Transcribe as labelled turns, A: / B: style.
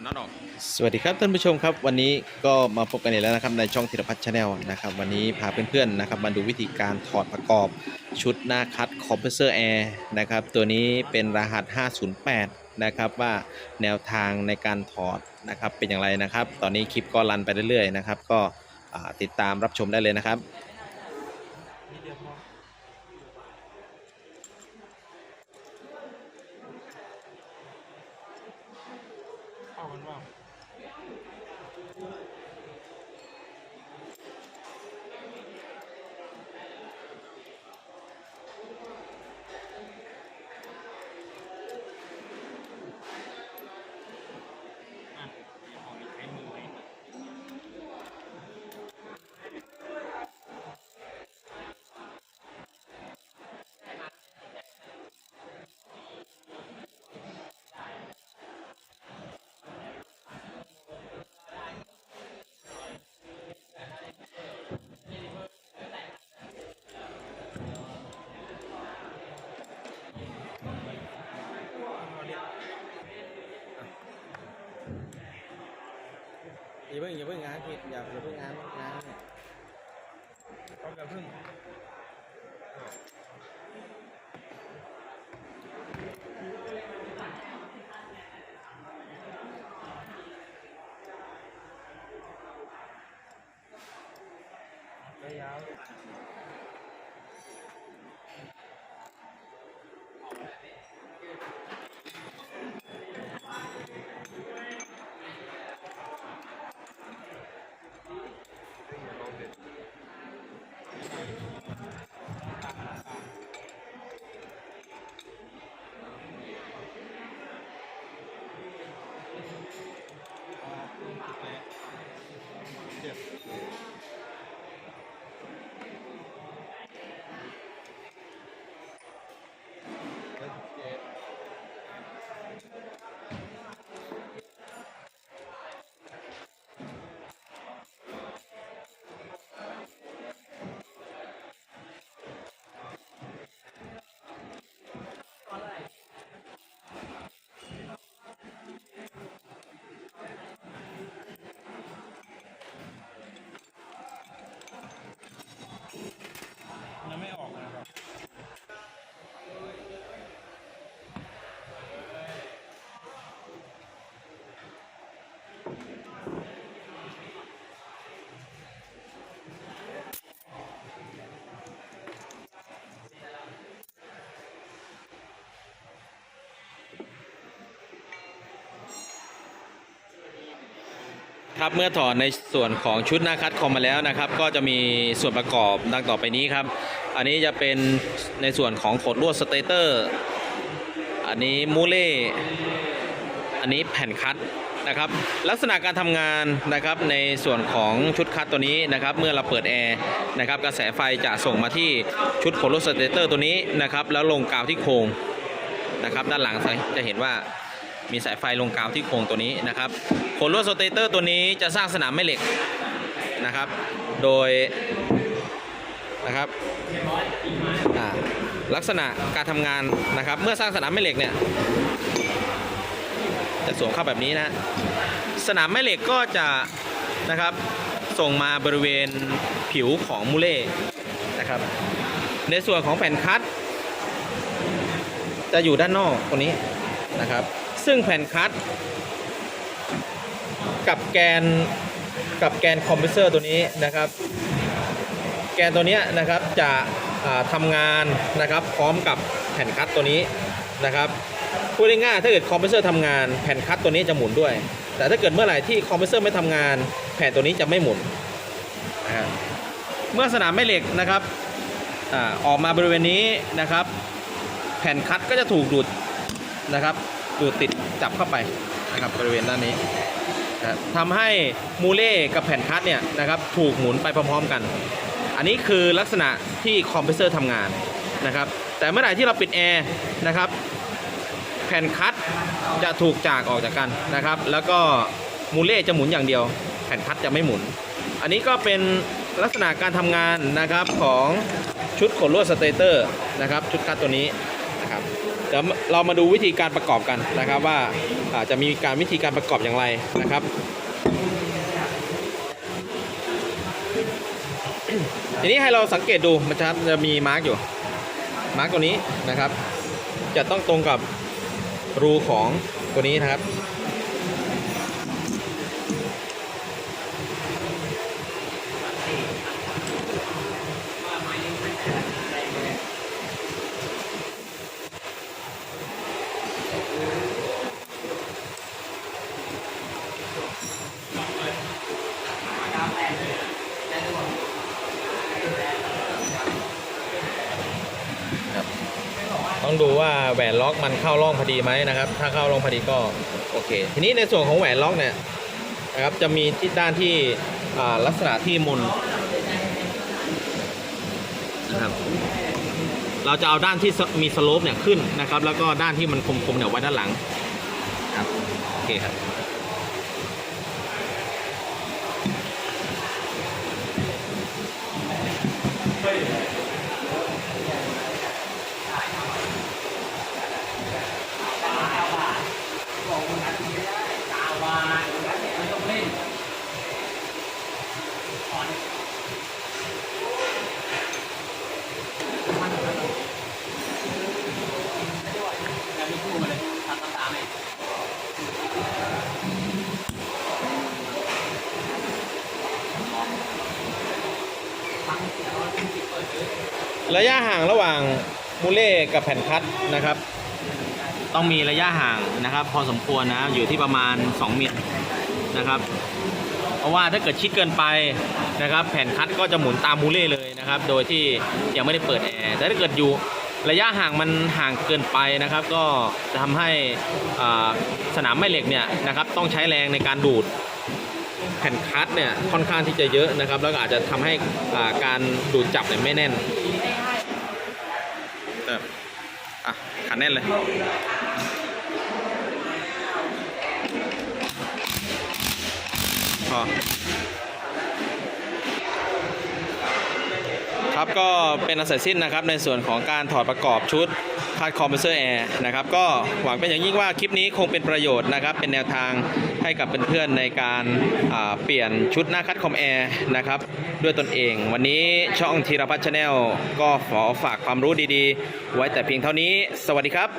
A: ันน็อตออก
B: สวัสดีครับท่านผู้ชมครับ วันนี้ก็มาพบกันอีกแล้วนะครับในช่องธีรพัฒน์ชาแนลนะครับวันนี้พาเพื่อนๆนะครับมาดูวิธีการถอดประกอบชุดหน้าคัดคอมเพรสเซอร์แอร์นะครับตัวนี้เป็นรหัส 508 นะครับว่าแนวทางในการถอดนะครับเป็นอย่างไรนะครับ ตอนนี้คลิปก็รันไปเรื่อยๆนะครับก็ติดตามรับชมได้เลยนะครับ
A: เข้ อ
B: ย่าเพิ่งอย่าเพิ่งงานผิดอย่าอย่าเพิ่งงานงาน
A: ต้องอย่าพึ่งยาว ครับ
B: เมื่อถอดในส่วนของชุดหน้าคัดคอมมาแล้วนะครับ ก็จะมีส่วนประกอบดังต่อไปนี้ครับ อันนี้จะเป็นในส่วนของขดลวดสเตเตอร์ อันนี้มูเล่อันนี้แผ่นคัดนะครับ ลักษณะการทำงานนะครับในส่วนของชุดคัดตัวนี้นะครับ เมื่อเราเปิดแอร์นะครับ กระแสไฟจะส่งมาที่ชุดขดลวดสเตเตอร์ตัวนี้นะครับ แล้วลงกาวที่โครงนะครับ ด้านหลังจะเห็นว่ามีสายไฟลงกาวที่โครงตัวนี้นะครับ ขดลวดสเตเตอร์ตัวนี้จะสร้างสนามแม่เหล็กนะครับ โดยนะครับลักษณะการทำงานนะครับ เมื่อสร้างสนามแม่เหล็กเนี่ยจะสวมเข้าแบบนี้นะ สนามแม่เหล็กก็จะนะครับส่งมาบริเวณผิวของมูเล่นะครับ ในส่วนของแผ่นคัดจะอยู่ด้านนอกตรงนี้นะครับ ซึ่งแผ่นคัด กับแกนกับแกนคอมเพรสเซอร์ตัวนี้นะครับ แกนตัวนี้นะครับจะอ่าทำงานนะครับพร้อมกับแผ่นคัดตัวนี้นะครับพูดง่ายๆถ้าเกิดคอมเพรสเซอร์ทำงานแผ่นคัดตัวนี้จะหมุนด้วย แต่ถ้าเกิดเมื่อไหร่ที่คอมเพรสเซอร์ไม่ทำงาน แผ่นตัวนี้จะไม่หมุนนะฮะเมื่อสนามแม่เหล็กนะครับอออกมาบริเวณนี้นะครับ แผ่นคัดก็จะถูกดูดนะครับดูดติดจับเข้าไปนะครับบริเวณด้านนี้ นะทำให้มูเล่กับแผ่นคัดเนี่ยนะครับถูกหมุนไปพร้อมๆกัน อันนี้คือลักษณะที่คอมเพรสเซอร์ทำงานนะครับแต่เมื่อไหร่ที่เราปิดแอร์นะครับแผ่นคัดจะถูกจากออกจากกันนะครับ แล้วก็มูเล่จะหมุนอย่างเดียว แผ่นคัดจะไม่หมุน อันนี้ก็เป็นลักษณะการทำงานนะครับของชุดขนลวดสเตเตอร์นะครับชุดคัดตัวนี้นะครับเดี๋ยวเรามาดูวิธีการประกอบกันนะครับว่าอ่า จะมีการวิธีการประกอบอย่างไรนะครับทีนี้ให้เราสังเกตดูมันจะจะมีมาร์กอยู่ มาร์กตัวนี้นะครับ จะต้องตรงกับรูของตัวนี้นะครับ ต้องดูว่าแหวนล็อกมันเข้าร่องพอดีไหมนะครับ ถ้าเข้าร่องพอดีก็โอเค ทีนี้ในส่วนของแหวนล็อกเนี่ยนะครับจะมีที่ด้านที่ลักษณะที่มุนนะครับเราจะเอาด้านที่มีสโลปเนี่ยขึ้นนะครับ แล้วก็ด้านที่มันคมๆเนี่ยไว้ด้านหลังครับโอเคครับ ระยะห่างระหว่างมูเล่กับแผ่นคัตนะครับ ต้องมีระยะห่างนะครับ พอสมควรนะอยู่ที่ประมาณ2มิลนะครับ เพราะว่าถ้าเกิดชิดเกินไปนะครับ แผ่นคัตก็จะหมุนตามมูเล่เลยนะครับ โดยที่ยังไม่ได้เปิดแอร์แต่ถ้าเกิดอยู่ระยะห่างมันห่างเกินไปนะครับ ก็จะทำให้สนามแม่เหล็กเนี่ยนะครับ ต้องใช้แรงในการดูด แผ่นคัตเนี่ยค่อนข้างที่จะเยอะนะครับ แล้วก็อาจจะทำให้การดูดจับเนี่ยไม่แน่นแต่อะขันแน่นเลยพอครับก็เป็นอันเสร็จสิ้นนะครับในส่วนของการถอดประกอบชุด คาดคอมเพรสเซอร์แอร์นะครับก็หวังเป็นอย่างยิ่งว่าคลิปนี้คงเป็นประโยชน์นะครับ เป็นแนวทางให้กับเพื่อนๆในการเปลี่ยนชุดหน้าคัดคอมแอร์นะครับด้วยตนเอง วันนี้ช่องธีรพัฒน์ชาแนลก็ขอฝากความรู้ดีๆ ไว้แต่เพียงเท่านี้ สวัสดีครับ